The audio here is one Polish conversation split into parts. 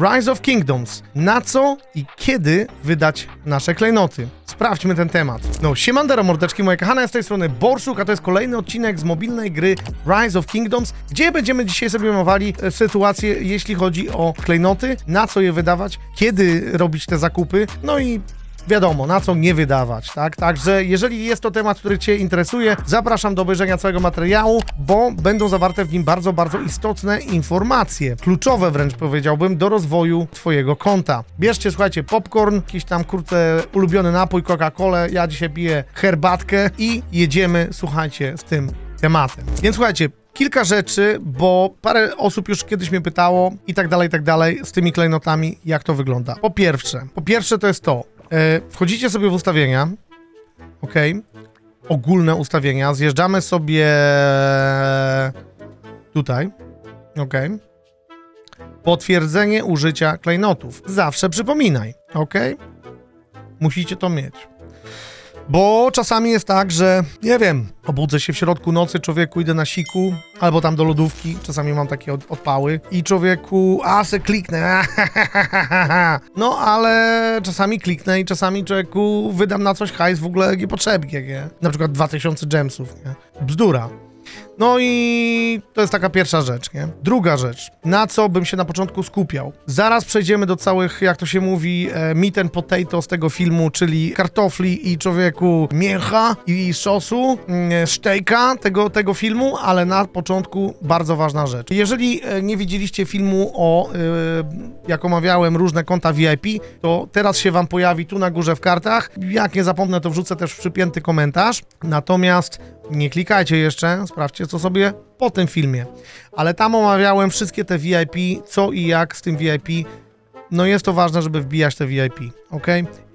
Rise of Kingdoms. Na co i kiedy wydać nasze klejnoty? Sprawdźmy ten temat. No, siemandero mordeczki moje kochane, z tej strony Borsuk, a to jest kolejny odcinek z mobilnej gry Rise of Kingdoms, gdzie będziemy dzisiaj sobie omawiali e, sytuację, jeśli chodzi o klejnoty, na co je wydawać, kiedy robić te zakupy, no i wiadomo, na co nie wydawać, tak? Także jeżeli jest to temat, który Cię interesuje, zapraszam do obejrzenia całego materiału, bo będą zawarte w nim bardzo, bardzo istotne informacje, kluczowe wręcz powiedziałbym, do rozwoju Twojego konta. Bierzcie, słuchajcie, popcorn, jakiś tam, kurde, ulubiony napój, Coca-Colę, ja dzisiaj piję herbatkę i jedziemy, słuchajcie, z tym tematem. Więc słuchajcie, kilka rzeczy, bo parę osób już kiedyś mnie pytało i tak dalej, i tak dalej, z tymi klejnotami, jak to wygląda. Po pierwsze, po pierwsze to jest to, wchodzicie sobie w ustawienia, ok, ogólne ustawienia, zjeżdżamy sobie tutaj, ok, potwierdzenie użycia klejnotów. Zawsze przypominaj, ok, musicie to mieć. Bo czasami jest tak, że nie wiem, obudzę się w środku nocy, człowieku idę na siku, albo tam do lodówki, czasami mam takie od, odpały i człowieku, a se kliknę, no ale czasami kliknę i czasami człowieku wydam na coś hajs w ogóle niepotrzebnie, nie? Na przykład 2000 gemsów, nie? Bzdura. No i to jest taka pierwsza rzecz, nie? Druga rzecz, na co bym się na początku skupiał. Zaraz przejdziemy do całych, jak to się mówi, e, meat and potato z tego filmu, czyli kartofli i człowieku mięcha i sosu, mm, sztejka tego, tego filmu, ale na początku bardzo ważna rzecz. Jeżeli e, nie widzieliście filmu o, e, jak omawiałem, różne konta VIP, to teraz się wam pojawi tu na górze w kartach. Jak nie zapomnę, to wrzucę też w przypięty komentarz. Natomiast nie klikajcie jeszcze, sprawdźcie co sobie po tym filmie. Ale tam omawiałem wszystkie te VIP, co i jak z tym VIP. No jest to ważne, żeby wbijać te VIP, ok?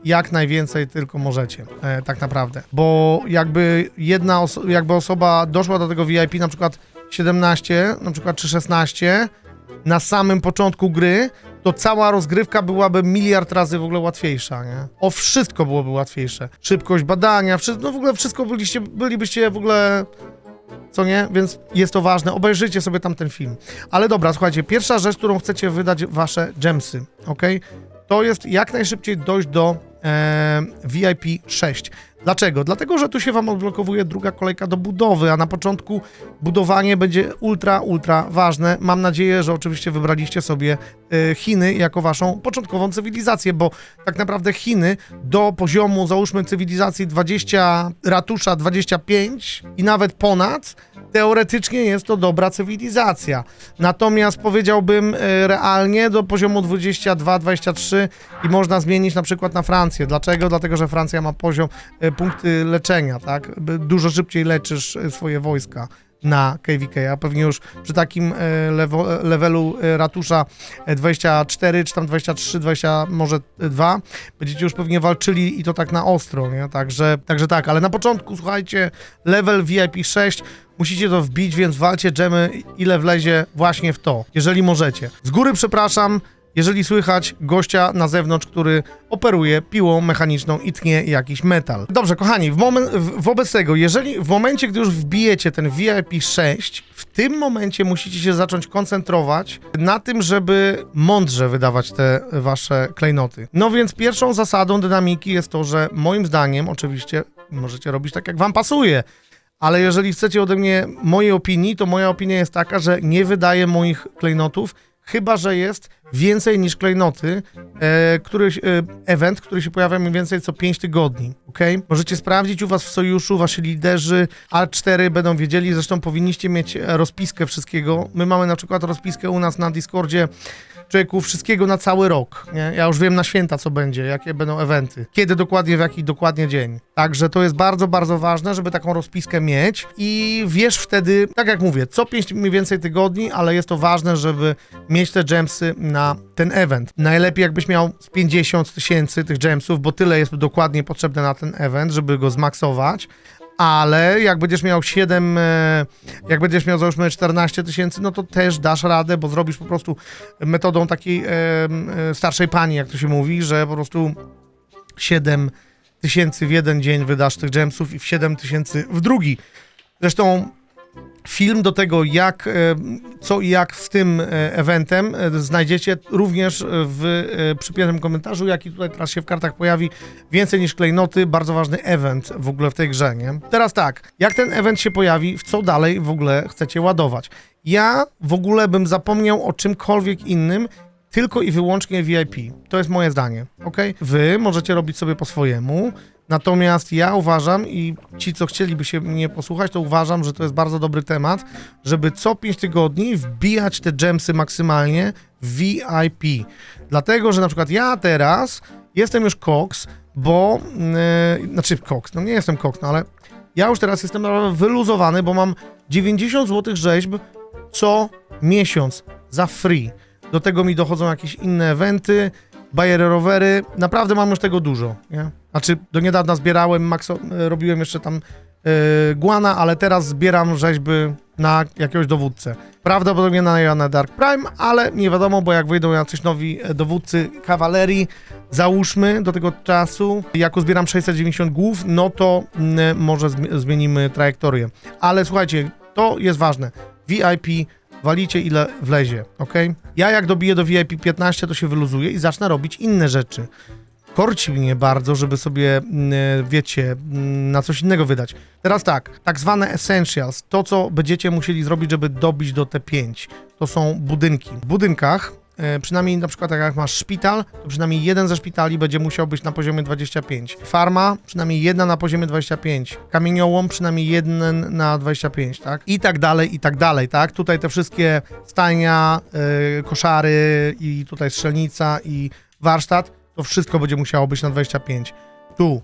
Jak najwięcej tylko możecie, e, tak naprawdę. Bo jakby jedna oso- jakby osoba doszła do tego VIP, na przykład 17, na przykład czy 16, na samym początku gry, to cała rozgrywka byłaby miliard razy w ogóle łatwiejsza, nie? O wszystko byłoby łatwiejsze. Szybkość badania, wszystko, no w ogóle wszystko byliście, bylibyście w ogóle co nie? Więc jest to ważne. Obejrzyjcie sobie tam ten film. Ale dobra, słuchajcie, pierwsza rzecz, którą chcecie wydać wasze gemsy, ok? To jest jak najszybciej dojść do e, VIP 6. Dlaczego? Dlatego, że tu się wam odblokowuje druga kolejka do budowy, a na początku budowanie będzie ultra, ultra ważne. Mam nadzieję, że oczywiście wybraliście sobie e, Chiny jako waszą początkową cywilizację, bo tak naprawdę Chiny do poziomu, załóżmy, cywilizacji 20, ratusza 25 i nawet ponad, teoretycznie jest to dobra cywilizacja. Natomiast powiedziałbym e, realnie do poziomu 22-23 i można zmienić na przykład na Francję. Dlaczego? Dlatego, że Francja ma poziom e, punkty leczenia, tak? Dużo szybciej leczysz e, swoje wojska na KVK, a pewnie już przy takim e, lewo, levelu e, ratusza e, 24, czy tam 23, 20, może 2, będziecie już pewnie walczyli i to tak na ostro, nie? Także, także tak, ale na początku, słuchajcie, level VIP 6, musicie to wbić, więc walcie dżemy, ile wlezie właśnie w to, jeżeli możecie. Z góry przepraszam, jeżeli słychać gościa na zewnątrz, który operuje piłą mechaniczną i tnie jakiś metal. Dobrze, kochani, w moment, w, wobec tego, jeżeli w momencie, gdy już wbijecie ten VIP 6, w tym momencie musicie się zacząć koncentrować na tym, żeby mądrze wydawać te wasze klejnoty. No więc pierwszą zasadą dynamiki jest to, że moim zdaniem, oczywiście, możecie robić tak, jak wam pasuje, ale jeżeli chcecie ode mnie mojej opinii, to moja opinia jest taka, że nie wydaję moich klejnotów, chyba że jest więcej niż klejnoty, e, który, e, event, który się pojawia mniej więcej co 5 tygodni, ok? Możecie sprawdzić u was w sojuszu, wasi liderzy A4 będą wiedzieli, zresztą powinniście mieć e, rozpiskę wszystkiego. My mamy na przykład rozpiskę u nas na Discordzie, człowieku, wszystkiego na cały rok, nie? Ja już wiem na święta, co będzie, jakie będą eventy, kiedy dokładnie, w jaki dokładnie dzień. Także to jest bardzo, bardzo ważne, żeby taką rozpiskę mieć i wiesz wtedy, tak jak mówię, co 5 mniej więcej tygodni, ale jest to ważne, żeby mieć te gemsy na ten event. Najlepiej jakbyś miał z 50 tysięcy tych gemsów, bo tyle jest dokładnie potrzebne na ten event, żeby go zmaksować. Ale jak będziesz miał 7, e, jak będziesz miał załóżmy 14 tysięcy, no to też dasz radę, bo zrobisz po prostu metodą takiej e, e, starszej pani, jak to się mówi, że po prostu 7 tysięcy w jeden dzień wydasz tych gemsów i w 7 tysięcy w drugi. Zresztą Film do tego, jak, e, co i jak z tym e, eventem e, znajdziecie również w przypiętym komentarzu, jaki tutaj teraz się w kartach pojawi. Więcej niż klejnoty, bardzo ważny event w ogóle w tej grze, nie? Teraz tak, jak ten event się pojawi, w co dalej w ogóle chcecie ładować? Ja w ogóle bym zapomniał o czymkolwiek innym, tylko i wyłącznie VIP. To jest moje zdanie, ok? Wy możecie robić sobie po swojemu, natomiast ja uważam i ci, co chcieliby się mnie posłuchać, to uważam, że to jest bardzo dobry temat, żeby co 5 tygodni wbijać te gemsy maksymalnie VIP. Dlatego, że na przykład ja teraz jestem już koks, bo, yy, znaczy koks, no nie jestem koks, no ale ja już teraz jestem wyluzowany, bo mam 90 zł rzeźb co miesiąc za free. Do tego mi dochodzą jakieś inne eventy, bajery, rowery. Naprawdę mam już tego dużo, nie? Znaczy, do niedawna zbierałem, maxo, e, robiłem jeszcze tam e, guana, ale teraz zbieram rzeźby na jakiegoś dowódcę. Prawdopodobnie na, na Dark Prime, ale nie wiadomo, bo jak wyjdą jacyś nowi e, dowódcy kawalerii, załóżmy do tego czasu, jak uzbieram 690 głów, no to mm, może zmi- zmienimy trajektorię. Ale słuchajcie, to jest ważne. VIP walicie ile wlezie, ok? Ja jak dobiję do VIP 15, to się wyluzuję i zacznę robić inne rzeczy. Korci mnie bardzo, żeby sobie, mm, wiecie, mm, na coś innego wydać. Teraz tak, tak zwane essentials, to co będziecie musieli zrobić, żeby dobić do T5, to są budynki. W budynkach, e, przynajmniej na przykład jak masz szpital, to przynajmniej jeden ze szpitali będzie musiał być na poziomie 25. Farma, przynajmniej jedna na poziomie 25. Kamieniołom, przynajmniej jeden na 25, tak? I tak dalej, i tak dalej, tak? Tutaj te wszystkie stajnia, e, koszary i tutaj strzelnica i warsztat, to wszystko będzie musiało być na 25. Tu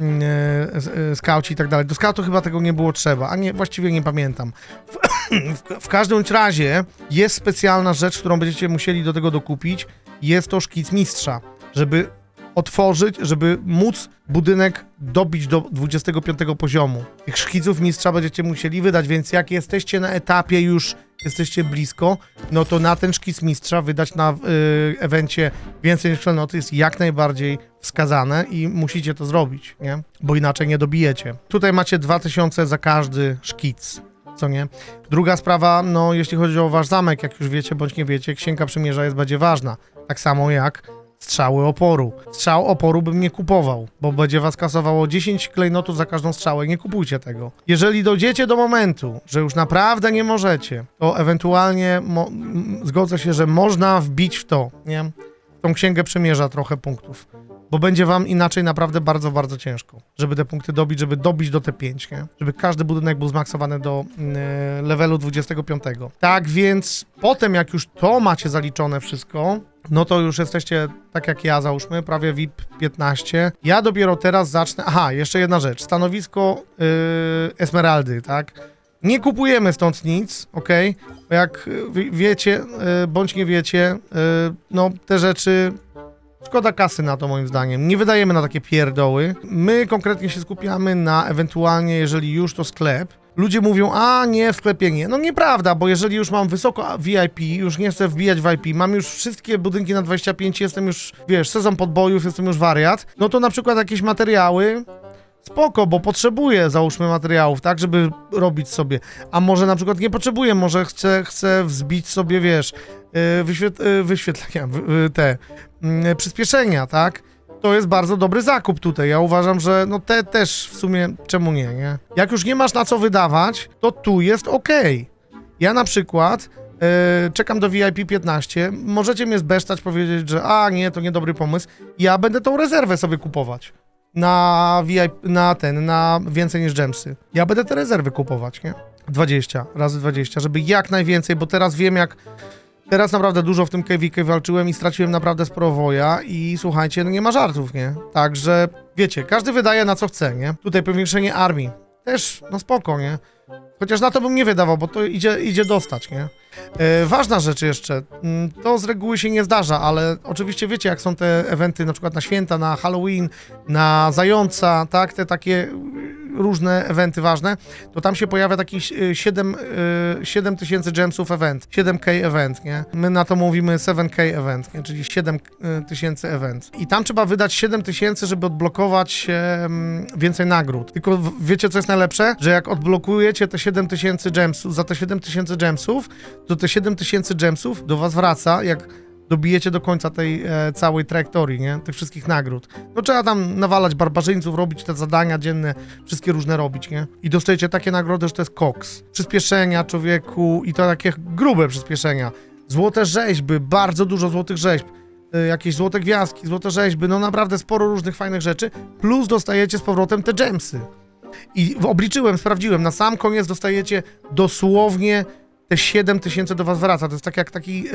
e, skauci i tak dalej. Do skautu chyba tego nie było trzeba, a nie, właściwie nie pamiętam. W, w, w każdym razie jest specjalna rzecz, którą będziecie musieli do tego dokupić. Jest to szkic mistrza, żeby otworzyć, żeby móc budynek dobić do 25 poziomu. Tych szkiców mistrza będziecie musieli wydać, więc jak jesteście na etapie już, jesteście blisko, no to na ten szkic mistrza wydać na y, evencie więcej niż klenoty jest jak najbardziej wskazane i musicie to zrobić, nie? Bo inaczej nie dobijecie. Tutaj macie 2000 za każdy szkic. Co nie? Druga sprawa, no jeśli chodzi o wasz zamek, jak już wiecie bądź nie wiecie, księga przymierza jest będzie ważna. Tak samo jak strzały oporu. Strzał oporu bym nie kupował, bo będzie was kasowało 10 klejnotów za każdą strzałę. Nie kupujcie tego. Jeżeli dojdziecie do momentu, że już naprawdę nie możecie, to ewentualnie mo- zgodzę się, że można wbić w to, nie? Tą księgę przymierza trochę punktów. Bo będzie wam inaczej naprawdę bardzo, bardzo ciężko, żeby te punkty dobić, żeby dobić do T5, nie? Żeby każdy budynek był zmaksowany do y, levelu 25. Tak więc potem, jak już to macie zaliczone wszystko, no to już jesteście, tak jak ja załóżmy, prawie VIP 15. Ja dopiero teraz zacznę. Aha, jeszcze jedna rzecz. Stanowisko yy, Esmeraldy, tak? Nie kupujemy stąd nic, ok? Jak y, wi- wiecie, y, bądź nie wiecie, y, no te rzeczy. Szkoda kasy na to, moim zdaniem. Nie wydajemy na takie pierdoły. My konkretnie się skupiamy na ewentualnie, jeżeli już to sklep. Ludzie mówią, a nie, w sklepie nie. No nieprawda, bo jeżeli już mam wysoko VIP, już nie chcę wbijać w IP, mam już wszystkie budynki na 25, jestem już, wiesz, sezon podbojów, jestem już wariat, no to na przykład jakieś materiały, spoko, bo potrzebuję, załóżmy, materiałów, tak, żeby robić sobie. A może na przykład nie potrzebuję, może chcę, chcę wzbić sobie, wiesz, yy, wyświet, yy, wyświetlenia, wy- yy, te yy, przyspieszenia, tak? To jest bardzo dobry zakup tutaj. Ja uważam, że no te też w sumie czemu nie, nie? Jak już nie masz na co wydawać, to tu jest ok. Ja na przykład czekam do VIP 15. Możecie mnie zbesztać, powiedzieć, że a nie, to niedobry pomysł. Ja będę tą rezerwę sobie kupować na VIP, na ten, na więcej niż gemsy. Ja będę te rezerwy kupować, nie? 20 razy 20, żeby jak najwięcej, bo teraz wiem jak Teraz naprawdę dużo w tym KVK walczyłem i straciłem naprawdę sporo woja i słuchajcie, no nie ma żartów, nie? Także, wiecie, każdy wydaje na co chce, nie? Tutaj powiększenie armii. Też, no spoko, nie? Chociaż na to bym nie wydawał, bo to idzie, idzie dostać, nie? E, ważna rzecz jeszcze, mm, to z reguły się nie zdarza, ale oczywiście wiecie, jak są te eventy na przykład na święta, na Halloween, na zająca, tak? Te takie różne eventy ważne, to tam się pojawia taki y, 7, y, 7000 gemsów event, 7k event, nie? My na to mówimy 7k event, nie? czyli 7000 event. I tam trzeba wydać 7000, żeby odblokować więcej nagród. Tylko wiecie, co jest najlepsze? Że jak odblokujecie te 7000 gemsów, za te 7000 gemsów, to te 7000 gemsów do was wraca, jak dobijecie do końca tej e, całej trajektorii, nie? Tych wszystkich nagród. No trzeba tam nawalać barbarzyńców, robić te zadania dzienne, wszystkie różne robić, nie? I dostajecie takie nagrody, że to jest koks. Przyspieszenia człowieku i to takie grube przyspieszenia. Złote rzeźby, bardzo dużo złotych rzeźb. y, Jakieś złote gwiazdki, złote rzeźby, no naprawdę sporo różnych fajnych rzeczy. Plus dostajecie z powrotem te gemsy. I obliczyłem, sprawdziłem, na sam koniec dostajecie dosłownie te 7 tysięcy do was wraca. To jest tak jak taki y,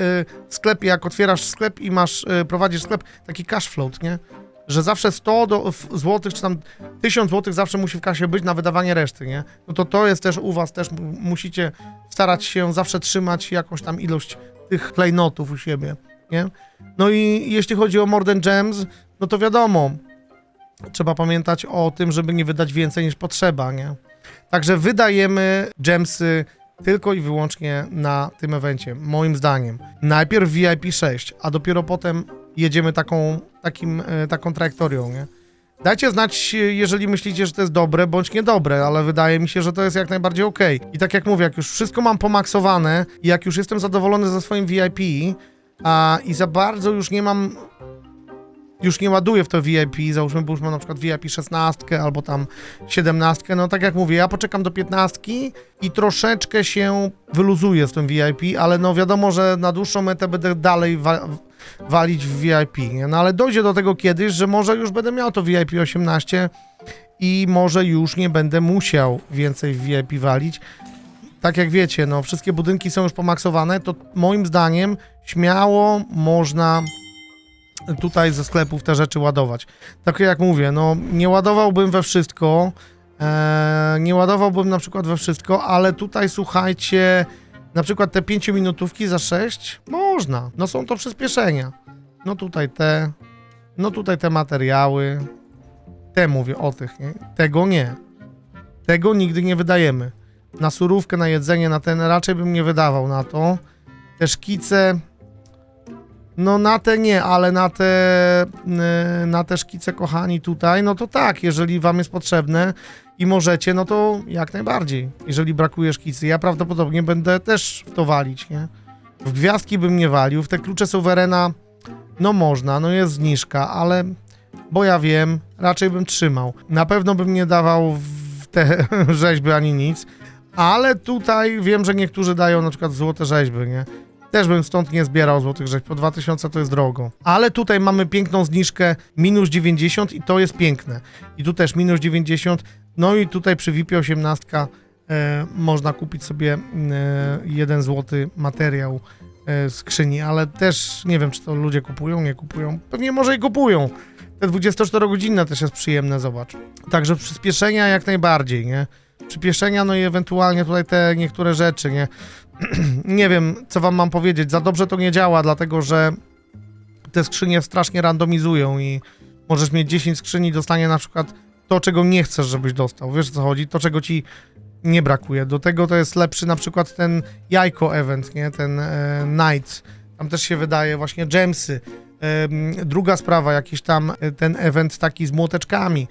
w sklepie, jak otwierasz sklep i masz, y, prowadzisz sklep, taki cash float, nie? Że zawsze 100 do, w- złotych, czy tam 1000 złotych zawsze musi w kasie być na wydawanie reszty, nie? No to to jest też u was, też musicie starać się zawsze trzymać jakąś tam ilość tych klejnotów u siebie, nie? No i jeśli chodzi o Morden Gems, no to wiadomo, trzeba pamiętać o tym, żeby nie wydać więcej niż potrzeba, nie? Także wydajemy gemsy tylko i wyłącznie na tym evencie, moim zdaniem. Najpierw VIP 6, a dopiero potem jedziemy taką, takim, e, taką trajektorią, nie? Dajcie znać, jeżeli myślicie, że to jest dobre bądź niedobre, ale wydaje mi się, że to jest jak najbardziej okej. I tak jak mówię, jak już wszystko mam pomaksowane i jak już jestem zadowolony ze swoim VIP, a i za bardzo już nie mam już nie ładuję w to VIP, załóżmy, bo już mam na przykład VIP 16 albo tam 17, no tak jak mówię, ja poczekam do 15 i troszeczkę się wyluzuję z tym VIP, ale no wiadomo, że na dłuższą metę będę dalej wa walić w VIP, nie? No ale dojdzie do tego kiedyś, że może już będę miał to VIP 18 i może już nie będę musiał więcej w VIP walić. Tak jak wiecie, no wszystkie budynki są już pomaksowane, to moim zdaniem śmiało można tutaj ze sklepów te rzeczy ładować. Tak jak mówię, no nie ładowałbym we wszystko, e, nie ładowałbym na przykład we wszystko, ale tutaj słuchajcie, na przykład te 5 minutówki za 6 można, no są to przyspieszenia. No tutaj te, no tutaj te materiały, te mówię o tych, nie? Tego nie. Tego nigdy nie wydajemy. Na surówkę, na jedzenie, na ten raczej bym nie wydawał na to. Te szkice, no na te nie, ale na te, y, na te szkice, kochani, tutaj, no to tak, jeżeli wam jest potrzebne i możecie, no to jak najbardziej. Jeżeli brakuje szkicy, ja prawdopodobnie będę też w to walić, nie? W gwiazdki bym nie walił, w te klucze suwerena, no można, no jest zniżka, ale, bo ja wiem, raczej bym trzymał. Na pewno bym nie dawał w te rzeźby ani nic, ale tutaj wiem, że niektórzy dają na przykład złote rzeźby, nie? Też bym stąd nie zbierał złotych rzeźb, po 2000 to jest drogo. Ale tutaj mamy piękną zniżkę minus 90 i to jest piękne. I tu też minus 90, no i tutaj przy VIP 18 e, można kupić sobie e, jeden złoty materiał e, skrzyni, ale też nie wiem, czy to ludzie kupują, nie kupują. Pewnie może i kupują. Te 24-godzinne też jest przyjemne, zobacz. Także przyspieszenia jak najbardziej, nie? Przyspieszenia, no i ewentualnie tutaj te niektóre rzeczy, nie? nie wiem, co wam mam powiedzieć. Za dobrze to nie działa, dlatego że te skrzynie strasznie randomizują i możesz mieć 10 skrzyni, dostanie na przykład to, czego nie chcesz, żebyś dostał. Wiesz o co chodzi? To, czego ci nie brakuje. Do tego to jest lepszy na przykład ten jajko event, nie? Ten e, night. Tam też się wydaje właśnie gemsy. Em, druga sprawa, jakiś tam e, ten event taki z młoteczkami.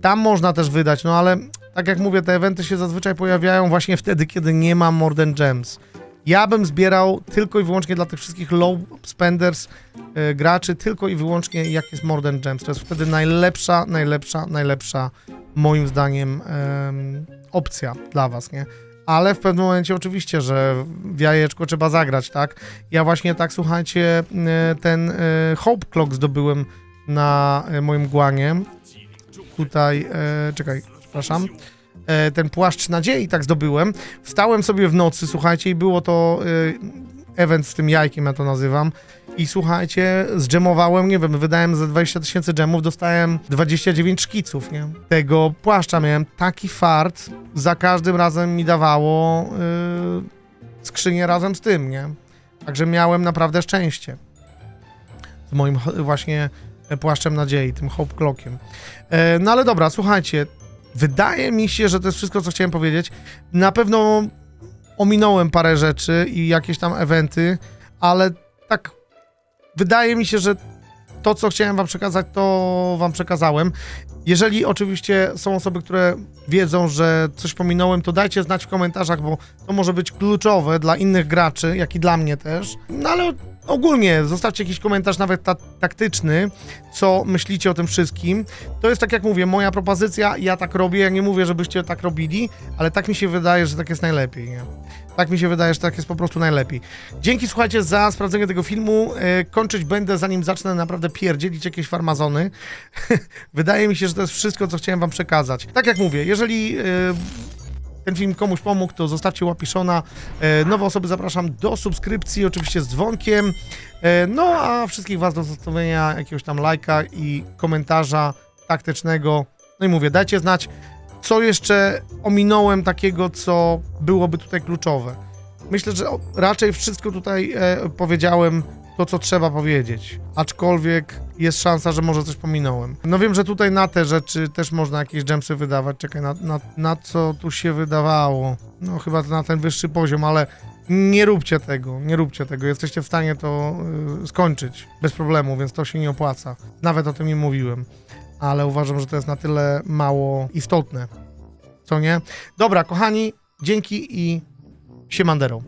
Tam można też wydać, no ale tak jak mówię, te eventy się zazwyczaj pojawiają właśnie wtedy, kiedy nie ma Morden Gems. Ja bym zbierał tylko i wyłącznie dla tych wszystkich low spenders e, graczy, tylko i wyłącznie jak jest Morden Gems. To jest wtedy najlepsza, najlepsza, najlepsza moim zdaniem em, opcja dla was, nie? Ale w pewnym momencie oczywiście, że w jajeczko trzeba zagrać, tak? Ja właśnie tak, słuchajcie, e, ten e, Hope Clock zdobyłem na moim guanie. Tutaj, czekaj, przepraszam. E, ten płaszcz nadziei tak zdobyłem. Wstałem sobie w nocy, słuchajcie, i było to e, event z tym jajkiem, ja to nazywam. I słuchajcie, zdżemowałem, nie wiem, wydałem za 20 tysięcy dżemów, dostałem 29 szkiców, nie? Tego płaszcza miałem taki fart, za każdym razem mi dawało y, skrzynię razem z tym, nie? Także miałem naprawdę szczęście. Z moim właśnie płaszczem nadziei, tym Hope Clockiem. No ale dobra, słuchajcie, wydaje mi się, że to jest wszystko, co chciałem powiedzieć. Na pewno ominąłem parę rzeczy i jakieś tam eventy, ale tak wydaje mi się, że to, co chciałem wam przekazać, to wam przekazałem. Jeżeli oczywiście są osoby, które wiedzą, że coś pominąłem, to dajcie znać w komentarzach, bo to może być kluczowe dla innych graczy, jak i dla mnie też. No ale ogólnie zostawcie jakiś komentarz, nawet ta taktyczny, co myślicie o tym wszystkim. To jest tak jak mówię, moja propozycja, ja tak robię, ja nie mówię, żebyście tak robili, ale tak mi się wydaje, że tak jest najlepiej, nie? Tak mi się wydaje, że tak jest po prostu najlepiej. Dzięki, słuchajcie, za sprawdzenie tego filmu. E, kończyć będę, zanim zacznę naprawdę pierdzielić jakieś farmazony. wydaje mi się, że to jest wszystko, co chciałem wam przekazać. Tak jak mówię, jeżeli e, ten film komuś pomógł, to zostawcie łapiszona. E, nowe osoby zapraszam do subskrypcji, oczywiście z dzwonkiem. No a wszystkich was do zostawienia jakiegoś tam lajka i komentarza taktycznego. No i mówię, dajcie znać, co jeszcze ominąłem takiego, co byłoby tutaj kluczowe. Myślę, że raczej wszystko tutaj e, powiedziałem to, co trzeba powiedzieć. Aczkolwiek jest szansa, że może coś pominąłem. No wiem, że tutaj na te rzeczy też można jakieś gemsy wydawać. Czekaj, na, na, na co tu się wydawało? No chyba na ten wyższy poziom, ale nie róbcie tego, nie róbcie tego. Jesteście w stanie to y, skończyć bez problemu, więc to się nie opłaca. Nawet o tym nie mówiłem. Ale uważam, że to jest na tyle mało istotne. Co nie? Dobra, kochani, dzięki i siemandero.